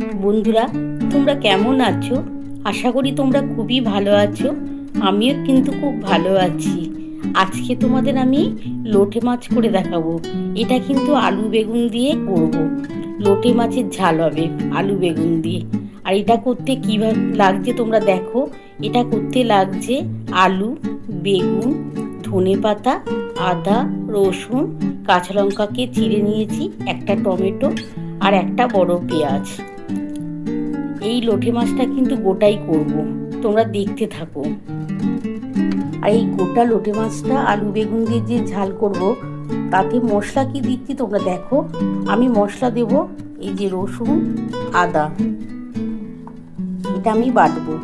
বন্ধুরা, তোমরা কেমন আছো? আশা করি তোমরা খুবই ভালো আছো। আমিও কিন্তু খুব ভালো আছি। আজকে তোমাদের আমি লোটে মাছ করে দেখাবো। এটা কিন্তু আলু বেগুন দিয়ে করব। লোটে মাছের ঝাল হবে আলু বেগুন দিয়ে। আর এটা করতে কীভাবে লাগছে তোমরা দেখো। এটা করতে লাগছে আলু, বেগুন, ধনে পাতা, আদা, রসুন, কাঁচা লঙ্কাকে চিড়ে নিয়েছি, একটা টমেটো আর একটা বড় পেঁয়াজ। এই লোটে মাছটা কিন্তু গোটাই করব। তোমরা দেখতে থাকো। আর এই গোটা লোটে মাছটা আলু বেগুন দিয়ে যে ঝাল করব, তাতে মশলা কি দিচ্ছি তোমরা দেখো। আমি মশলা দেব, এই যে রসুন, আদা। এটা আমি বাটবো।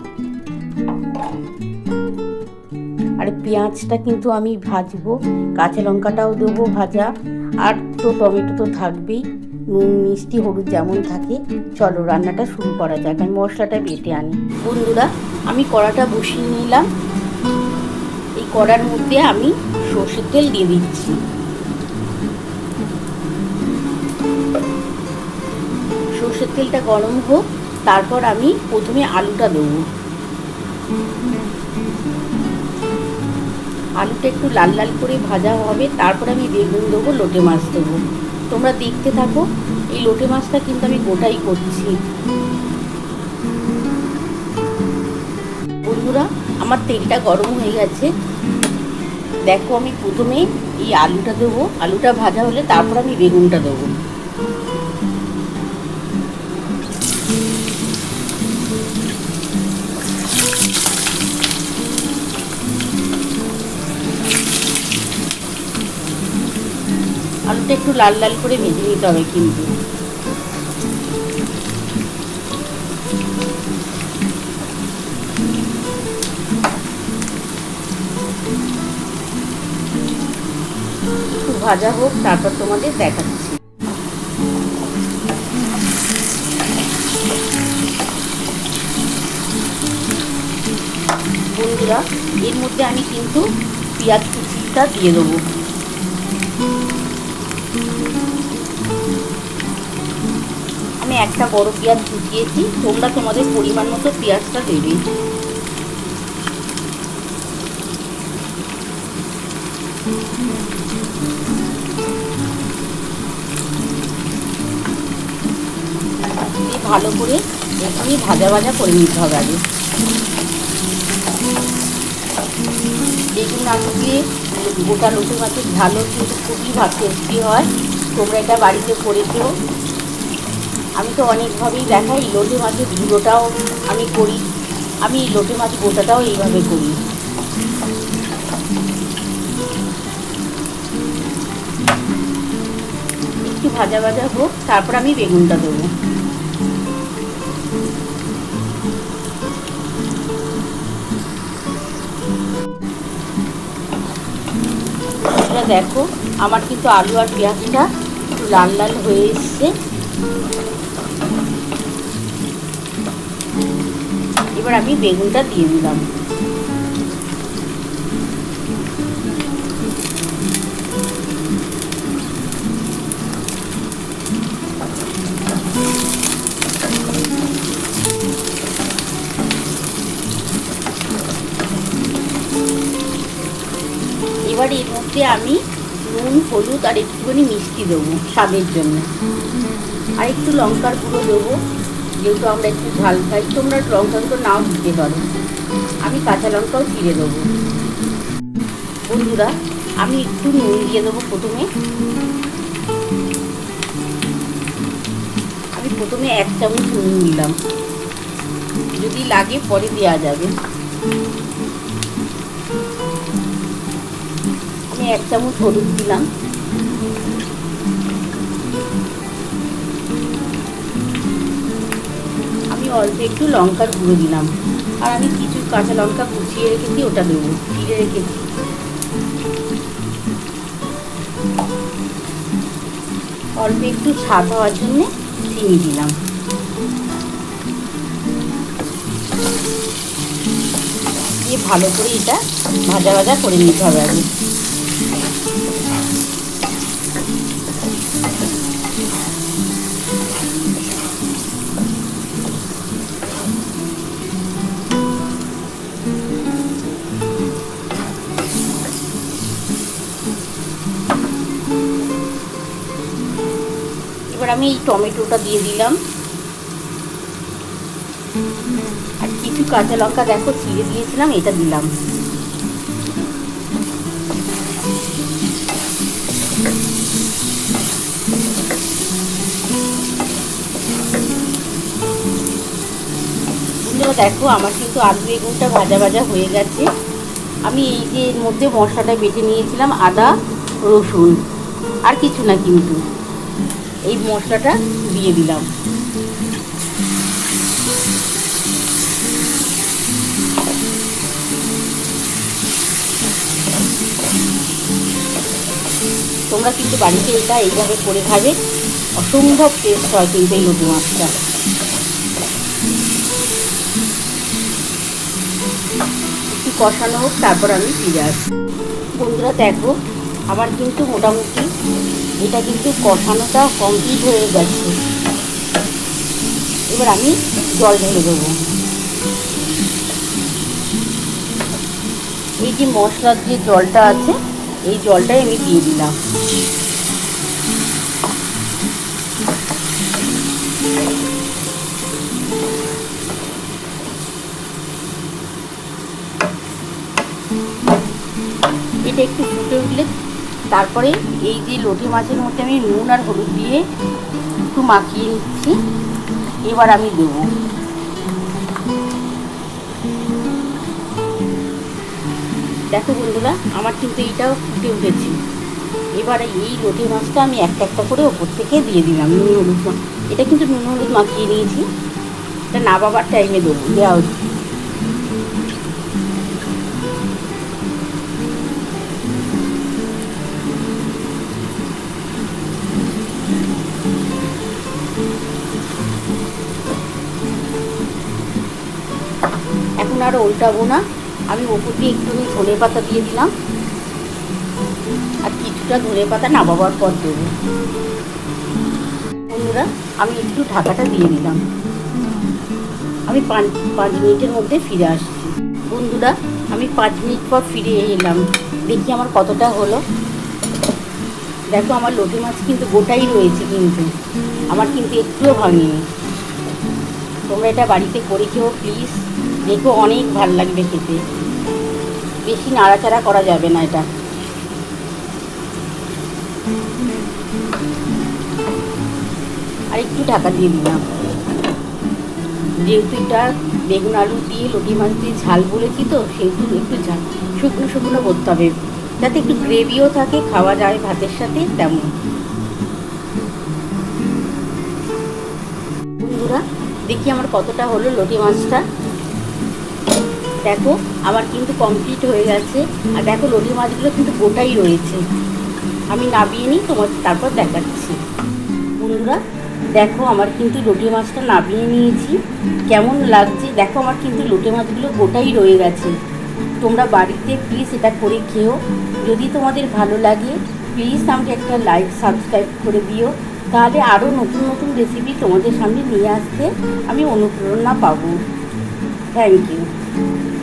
আর পেঁয়াজটা কিন্তু আমি ভাজবো, কাঁচা লঙ্কাটাও দেবো ভাজা। আর তো টমেটো তো থাকবেই। নুন, মিষ্টি, হলুদ যেমন থাকে, চলো রান্নাটা শুরু করা যাক। আমি মশলাটা বেটে আনি। বন্ধুরা, আমি কড়াটা বসিয়ে নিলাম। এই কড়ার মধ্যে আমি সর্ষের তেল দিয়ে দিচ্ছি। সর্ষের তেলটা গরম হোক, তারপর আমি প্রথমে আলুটা দেবো। আলুটা একটু লাল লাল করে ভাজা হবে, তারপর আমি বেগুন দেবো, লোটে মাছ দেবো। তোমরা দেখতে থাকো, এই লোটে মাছটা কিন্তু আমি গোটাই করছি। বন্ধুরা, আমার তেলটা গরম হয়ে গেছে। দেখো আমি প্রথমে এই আলুটা দেবো। আলুটা ভাজা হলে তারপর আমি বেগুনটা দেবো। আলুটা একটু লাল লাল করে ভেজে নিতে হবে কিন্তু। ভাজা হোক, তারপর তোমাদের দেখাচ্ছি। বন্ধুরা, এর মধ্যে আমি কিন্তু পেঁয়াজ কুচিটা দিয়ে দেবো। আমি একটা বড় পেঁয়াজ কুচিয়েছি। তোমরা তোমাদের পরিমাণ মতো পেঁয়াজটা দেবে। ভালো করে এখানে ভাজা ভাজা করে নিতে হবে আগে। বেগুন আলু দিয়ে গোটা লুচি মাছের ঝালও কিন্তু খুবই ভাত টেস্টি হয়। তোমরা এটা বাড়িতে করে খেও। আমি তো অনেকভাবেই দেখাই, লোটে মাছের ঝুড়োটাও আমি করি। আমি লোটে মাছ গোটাটাও এইভাবে করি। একটু ভাজা ভাজা হোক, তারপর আমি বেগুনটা দেবো। দেখো, আমার কিন্তু আলু আর পেঁয়াজটা একটু লাল লাল হয়ে এসছে। এবার আমি বেগুনটা দিয়ে দিলাম। এবার এর মধ্যে আমি নুন, হলুদ আর একটুখানি মিষ্টি দেবো স্বাদের জন্য। আর একটু লঙ্কার গুঁড়ো দেবো। যেহেতু আমরা একটু ঝাল খাই, তোমরা লঙ্কা গুঁড়ো নাও দিতে পারো। আমি কাঁচা লঙ্কাও চিড়ে দেবো। বন্ধুরা, আমি একটু নুন দিয়ে দেবো প্রথমে। আমি প্রথমে এক চামচ নুন নিলাম। যদি লাগে পরে দেওয়া যাবে। আমি এক চামচ হলুদ দিলাম। অল্প একটু লঙ্কার গুঁড়ো দিলাম। আর আমি কিছু কাঁচা লঙ্কা কুচিয়ে রেখেছি, ওটা দেবো চিড়ে রেখেছি। অল্প একটু স্বাদ হওয়ার জন্যে চিনি দিলাম। দিয়ে ভালো করে এটা ভাজা ভাজা করে নিতে হবে আগে। এবার আমি এই টমেটোটা দিয়ে দিলাম। আর কিছু কাঁচা লঙ্কা দেখো ছিঁড়ে দিয়েছিলাম, এটা দিলাম। দেখো, আমার কিন্তু আলু বেগুনটা ভাজা ভাজা হয়ে গেছে। আমি এই যে মধ্যে মশলাটা বেটে নিয়েছিলাম, আদা, রসুন, আর কিছু না কিন্তু। এই মশলাটা দিয়ে দিলাম। তোমরা কিন্তু বাড়িতে এটা এইভাবে করে খাবে। অসম্ভব টেস্ট হয় কিন্তু এই লুটি মাছটা। একটু কষানো হোক, তারপর আমি ফিরে আসি বন্ধুরা, দেখো, আমার কিন্তু মোটামুটি এটা কিন্তু কষানোটা কমপ্লিট হয়ে গেছে। এবার আমি জল ঢেলে দেবো। এই যে মশলার যে জলটা আছে, এই জলটাই আমি দিয়ে দিলাম। এটা একটু ফুটে উঠলে তারপরে এই যে লটি মাছের মধ্যে আমি নুন আর হলুদ দিয়ে একটু মাখিয়ে নিচ্ছি। এবার আমি দেবো। দেখো বন্ধুরা, আমার কিন্তু এইটাও ফুটে উঠেছে। এবারে এই লটি মাছটা আমি একটা একটা করে ওপর থেকে দিয়ে দিলাম নুন হলুদ এটা কিন্তু নুন হলুদ মাখিয়ে নিয়েছি। এটা না বাবার টাইমে দেবো, দেওয়া হচ্ছে আর উল্টাবো না। আমি ওপর দিয়ে একটু ধনে পাতা দিয়ে দিলাম। আর কিছুটা ধনে পাতা নামাবার পর দেবো। বন্ধুরা, আমি একটু ঢাকাটা দিয়ে দিলাম। আমি পাঁচ পাঁচ মিনিটের মধ্যে ফিরে আসছি। বন্ধুরা, আমি পাঁচ মিনিট পর ফিরে এলাম। দেখি আমার কতটা হলো। দেখো, আমার লোটে মাছ কিন্তু গোটাই রয়েছে কিন্তু। আমার কিন্তু একটুও ভাঙিনি। তোমরা এটা বাড়িতে করে খেও, প্লিজ। দেখো অনেক ভালো লাগবে খেতে। বেশি নাড়াচাড়া করা যাবে না এটা। আর একটু ঢাকা দিয়ে দিলাম। যেহেতু এটা বেগুন আলু দিয়ে লটি মাছ দিয়ে ঝাল বলেছি তো, সেহেতু একটু ঝাল। শুকনো শুকনো করতে হবে। যাতে একটু গ্রেভিও থাকে, খাওয়া যায় ভাতের সাথে, তেমন। বন্ধুরা, দেখি আমার কতটা হলো লটি মাছটা। দেখো, আমার কিন্তু কমপ্লিট হয়ে গেছে। আর দেখো লটি মাছগুলো কিন্তু গোটাই রয়েছে। আমি নাবিয়ে নিই, তোমার তারপর দেখাচ্ছি। বন্ধুরা, দেখো, আমার কিন্তু লোটে মাছটা নাবিয়ে নিয়েছি। কেমন লাগছে? দেখো, আমার কিন্তু লোটে মাছগুলো গোটাই রয়ে গেছে। তোমরা বাড়িতে প্লিজ এটা করে খেও। যদি তোমাদের ভালো লাগে প্লিজ আমাকে একটা লাইক সাবস্ক্রাইব করে দিও। তাহলে আরও নতুন নতুন রেসিপি তোমাদের সামনে নিয়ে আসতে আমি অনুপ্রেরণা পাবো। Thank you.